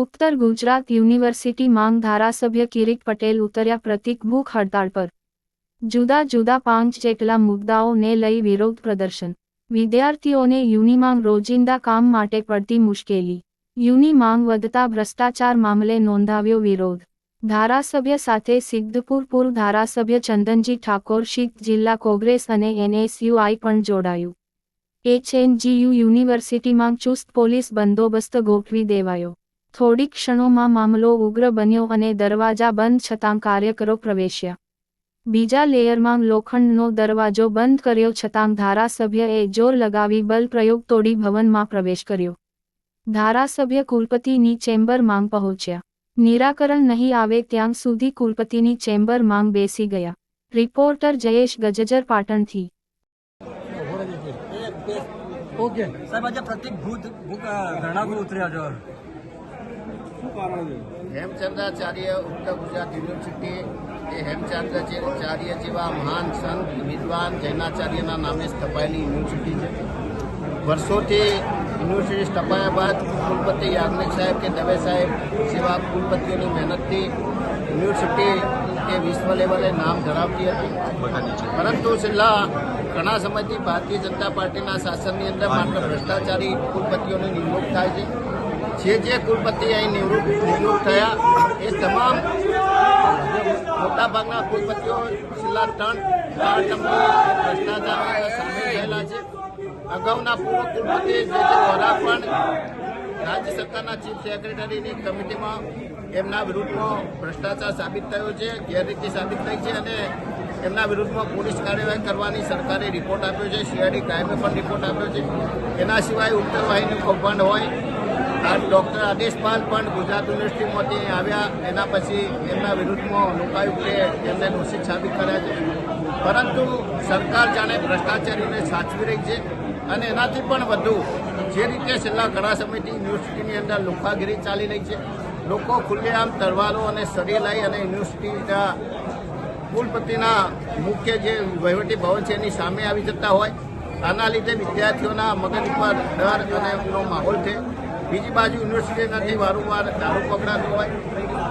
ઉત્તર ગુજરાત યુનિવર્સિટી માંગ ધારાસભ્ય કિરીટ પટેલ ઉતર્યા પ્રતિક ભૂખ હડતાળ પર. જુદા જુદા પાંચ જેટલા મુદ્દાઓને લઈ વિરોધ પ્રદર્શન. વિદ્યાર્થીઓને યુનિમાંગ રોજિંદા કામ માટે પડતી મુશ્કેલી. યુનિમાંગ વધતા ભ્રષ્ટાચાર મામલે નોંધાવ્યો વિરોધ. ધારાસભ્ય સાથે સિદ્ધપુર પૂર્વ ધારાસભ્ય ચંદનજી ઠાકોર શીખ જિલ્લા કોંગ્રેસ અને એનએસયુઆઈ પણ જોડાયું. એચએનજીયુ યુનિવર્સિટીમાં ચુસ્ત પોલીસ બંદોબસ્ત ગોઠવી દેવાયો. થોડીક ક્ષણોમાં મામલો ઉગ્ર બન્યો અને દરવાજા બંધ છતાં કાર્યકરો પ્રવેશ્યા. બીજા લેયરમાં લોખંડનો દરવાજો બંધ કર્યો છતાં ધારાસભ્યએ જોર લગાવી બલ પ્રયોગ તોડી ભવનમાં પ્રવેશ કર્યો. ધારાસભ્ય કુલપતિની ચેમ્બર માંગ પહોંચ્યા. નિરાકરણ નહીં આવે ત્યાં સુધી કુલપતિની ચેમ્બર માંગ બેસી ગયા. રિપોર્ટર જયેશ ગજજર પાટણથી. ઓકે. સાહેબ, આજે પ્રતિક ભૂત ભૂખ ઉતર્યા છે. હેમચંદ્રાચાર્ય ઉત્તર ગુજરાત યુનિવર્સિટી એ હેમચંદ્રાચાર્ય જેવા મહાન સંત, વિદ્વાન જૈનાચાર્યના નામે સ્થપાયેલી યુનિવર્સિટી છે. વર્ષોથી યુનિવર્સિટી સ્થપાયા બાદ કુલપતિ યાજ્ઞિક સાહેબ કે દવે સાહેબ જેવા કુલપતિઓની મહેનતથી યુનિવર્સિટી એ વિશ્વ લેવલે નામ ધરાવતી હતી. પરંતુ છેલ્લા ઘણા સમયથી ભારતીય જનતા પાર્ટીના શાસનની અંદર માત્ર ભ્રષ્ટાચારી કુલપતિઓની નિમણૂક થાય છે. જે જે કુલપતિ અહીં નિવૃત્ત નિવૃત્ત થયા, એ તમામ મોટાભાગના કુલપતિઓ છેલ્લા ત્રણ ચાર ટર્મથી ભ્રષ્ટાચારમાં સામેલ થયેલા છે. અગાઉના પૂર્વ કુલપતિ જે જે વોરા પણ રાજ્ય સરકારના ચીફ સેક્રેટરીની કમિટીમાં એમના વિરુદ્ધમાં ભ્રષ્ટાચાર સાબિત થયો છે, ગેરરીતિ સાબિત થઈ છે અને એમના વિરુદ્ધમાં પોલીસ કાર્યવાહી કરવાની સરકારે રિપોર્ટ આપ્યો છે સીઆઈડી ક્રાઇમે પણ રિપોર્ટ આપ્યો છે. એના સિવાય ઉત્તર વાહિની કૌભાંડ હોય ડૉક્ટર આદેશપાલ પણ ગુજરાત યુનિવર્સિટીમાંથી આવ્યા. એના પછી એમના વિરુદ્ધમાં લોકાયુક્તે એમને દોષિત સાબિત કર્યા છે. પરંતુ સરકાર જાણે ભ્રષ્ટાચારીઓને સાચવી રહી છે અને એનાથી પણ વધુ જે રીતે છેલ્લા ઘણા સમયથી યુનિવર્સિટીની અંદર લોખાગીરી ચાલી રહી છે, લોકો ખુલ્લેઆમ તરવારો અને સડી લઈ અને યુનિવર્સિટીના કુલપતિના મુખ્ય જે વહીવટી ભવન છે એની સામે આવી જતા હોય. આના લીધે વિદ્યાર્થીઓના મગજ પર ડર અને માહોલ છે. બીજી બાજુ યુનિવર્સિટીમાંથી વારંવાર દારૂ પકડાતો હોય.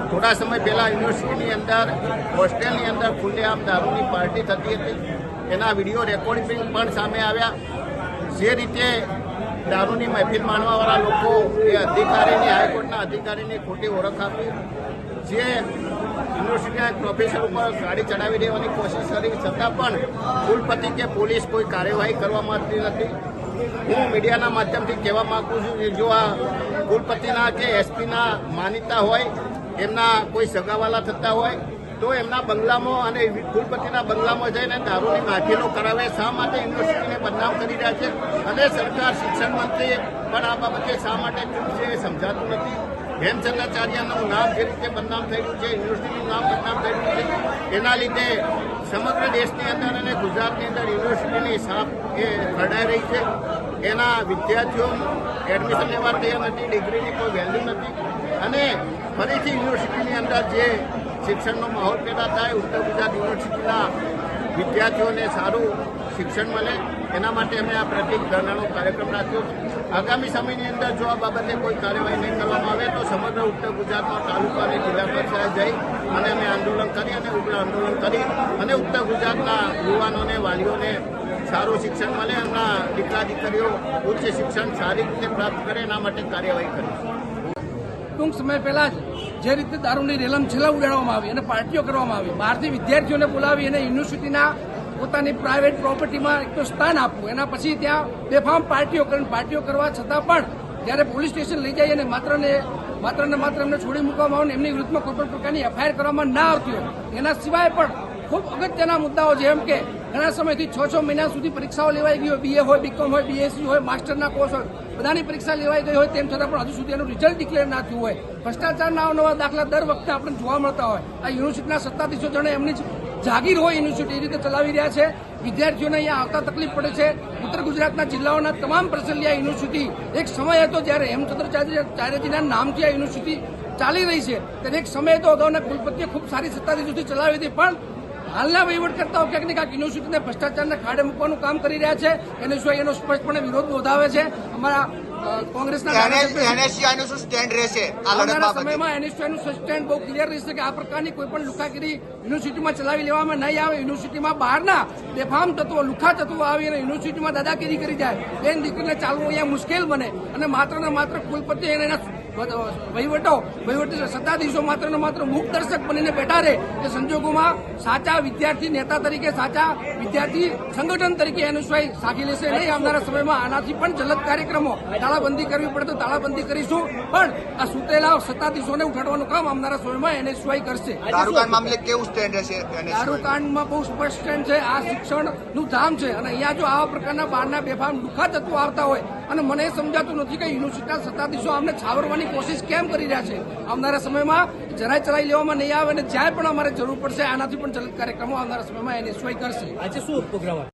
થોડા સમય પહેલાં યુનિવર્સિટીની અંદર, હોસ્ટેલની અંદર ખુલ્લેઆમ દારૂની પાર્ટી થતી હતી. એના વીડિયો રેકોર્ડિંગ પણ સામે આવ્યા. જે રીતે દારૂની મહેફિલ માણવાવાળા લોકો એ અધિકારીની, હાઈકોર્ટના અધિકારીની ખોટી ઓળખ આપી. જે યુનિવર્સિટીના પ્રોફેસર ઉપર ગાડી ચડાવી દેવાની કોશિશ કરી, છતાં પણ કુલપતિ કે પોલીસ કોઈ કાર્યવાહી કરવા માંગતી નથી. હું મીડિયાના માધ્યમથી કહેવા માંગુ છું કે જો આ કુલપતિના કે એસપીના માનીતા હોય, એમના કોઈ સગાવાલા થતા હોય, તો એમના બંગલામાં અને કુલપતિના બંગલામાં જઈને દારૂની માફીનો કરાવે. શા માટે યુનિવર્સિટીને બદનામ કરી રહ્યા છે? અને સરકાર, શિક્ષણ મંત્રી પણ આ બાબતે શા માટે ચૂપ છે એ સમજાતું નથી. હેમચંદ્રાચાર્યનું નામ જે રીતે બદનામ થયેલું છે, યુનિવર્સિટીનું નામ બદનામ થયેલું છે. એના લીધે સમગ્ર દેશની અંદર અને ગુજરાતની અંદર યુનિવર્સિટીની સાપ એ ખરડાઈ રહી છે. એના વિદ્યાર્થીઓ એડમિશન લેવા તૈયાર નથી, ડિગ્રીની કોઈ વેલ્યુ નથી. અને ફરીથી યુનિવર્સિટીની અંદર જે શિક્ષણનો માહોલ પેદા થાય, ઉત્તર ગુજરાત યુનિવર્સિટીના વિદ્યાર્થીઓને સારું શિક્ષણ મળે, એના માટે અમે આ પ્રતિક ધરણાનો કાર્યક્રમ રાખ્યો આગામી સમયની અંદર જો આ બાબતે કોઈ કાર્યવાહી નહીં કરવામાં આવે, તો સમગ્ર ઉત્તર ગુજરાતમાં તાલુકા અને જિલ્લા કક્ષાએ જઈ અને અમે આંદોલન કરી અને ઉગ્ર આંદોલન કરી અને ઉત્તર ગુજરાતના યુવાનોને, વાલીઓને સારું શિક્ષણ મળે, એમના દીકરા દીકરીઓ ઉચ્ચ શિક્ષણ સારી રીતે પ્રાપ્ત કરે, એના માટે કાર્યવાહી કરી. ટૂંક સમય પહેલા જ જે રીતે દારૂની રેલમ છેલ્લા ઉડાડવામાં આવી અને પાર્ટીઓ કરવામાં આવી, બહારથી વિદ્યાર્થીઓને બોલાવી અને યુનિવર્સિટીના પોતાની પ્રાઇવેટ પ્રોપર્ટીમાં એક તો સ્થાન આપવું એના પછી ત્યાં બેફામ પાર્ટીઓ કરીને પાર્ટીઓ કરવા છતાં પણ જ્યારે પોલીસ સ્ટેશન લઈ જાય અને માત્ર ને માત્ર ને માત્ર એમને છોડી મૂકવામાં આવે એમની વિરુદ્ધમાં કોઈ પણ પ્રકારની એફઆઈઆર કરવામાં ના આવતી હોય. એના સિવાય પણ ખૂબ અગત્યના મુદ્દાઓ જેમ કે ઘણા સમયથી છ છ મહિના સુધી પરીક્ષાઓ લેવાઈ ગઈ હોય બીએ હોય બીકોમ હોય બીએસસી હોય, માસ્ટરના કોર્સ હોય, બધાની પરીક્ષા લેવાઈ ગઈ હોય તેમ છતાં પણ હજુ સુધી એનું રિઝલ્ટ ડિક્લેર ના થયું હોય. ભ્રષ્ટાચારના અવનવા દાખલા દર વખતે આપણને જોવા મળતા હોય. આ યુનિવર્સિટીના સત્તાધીશો જણે એમની જાગીર હોય યુનિવર્સિટી એ રીતે ચલાવી રહ્યા છે. વિદ્યાર્થીઓને અહીંયા આવતા તકલીફ પડે છે. ઉત્તર ગુજરાતના જિલ્લાઓના તમામ પ્રસંગે આ યુનિવર્સિટી એક સમય હતો જ્યારે હેમચંદ્રાચાર્યજીના નામથી આ યુનિવર્સિટી ચાલી રહી છે. ત્યારે એક સમય તો અગાઉના કુલપતિએ ખૂબ સારી સત્તાધીશોથી ચલાવી હતી, પણ હાલના વહીવટકર્તાઓ ક્યાંક ને ક્યાંક યુનિવર્સિટીને ભ્રષ્ટાચારને ખાડે મૂકવાનું કામ કરી રહ્યા છે. એને સિવાય એનો સ્પષ્ટપણે વિરોધ નોંધાવે છે. અમારા કોંગ્રેસના શું સ્ટેન્ડ રહેશે આ સમયમાં એનએસયુઆઈનું સસ્ટેન્ડ બહુ ક્લિયર રહેશે કે આ પ્રકારની કોઈ પણ લુખાગીરી યુનિવર્સિટીમાં ચલાવી લેવામાં નહીં આવે. યુનિવર્સિટીમાં બહારના બેફામ તત્વો લુખા તત્વો આવી અને યુનિવર્સિટીમાં દાદાગીરી કરી જાય. બેન દીકરીને ચાલવું અહીંયા મુશ્કેલ બને. અને માત્ર ને માત્ર કુલપતિ એને એના વહીવટો વહીવટી સત્તાધીશો માત્ર ને માત્ર મૂક દર્શક બનીને બેઠા રહે. એ સંજોગોમાં સાચા વિદ્યાર્થી નેતા તરીકે સાચા વિદ્યાર્થી સંગઠન તરીકે એનએસયુઆઈ સાખી લેશે. નહીં આવનારા સમયમાં આનાથી પણ જલદ કાર્યક્રમો તાળાબંધી કરવી પડે તો તાળાબંધી કરીશું. પણ આ સુતેલા સત્તાધીશોને ઉઠાડવાનું કામ આવનારા સમયમાં એનએસયુઆઈ કરશે. દારૂકાંડ મામલે કેવું સ્ટેન્ડ રહેશે દારૂકાંડમાં બહુ સ્પષ્ટ સ્ટેન્ડ છે આ શિક્ષણનું ધામ છે. અને અહીંયા જો આવા પ્રકારના બહારના બેફામ દુઃખા તત્વો આવતા હોય અને મને એ સમજાતું નથી કે યુનિવર્સિટીના સત્તાધીશો આમને છાવરવાની કોશિશ કેમ કરી રહ્યા છે? આવનારા સમયમાં જરાય ચલાવી લેવામાં નહીં આવે અને જ્યાં પણ અમારે જરૂર પડશે, આનાથી પણ કાર્યક્રમો આવનારા સમયમાં એનએસવાય કરશે. આજે શું પ્રોગ્રામ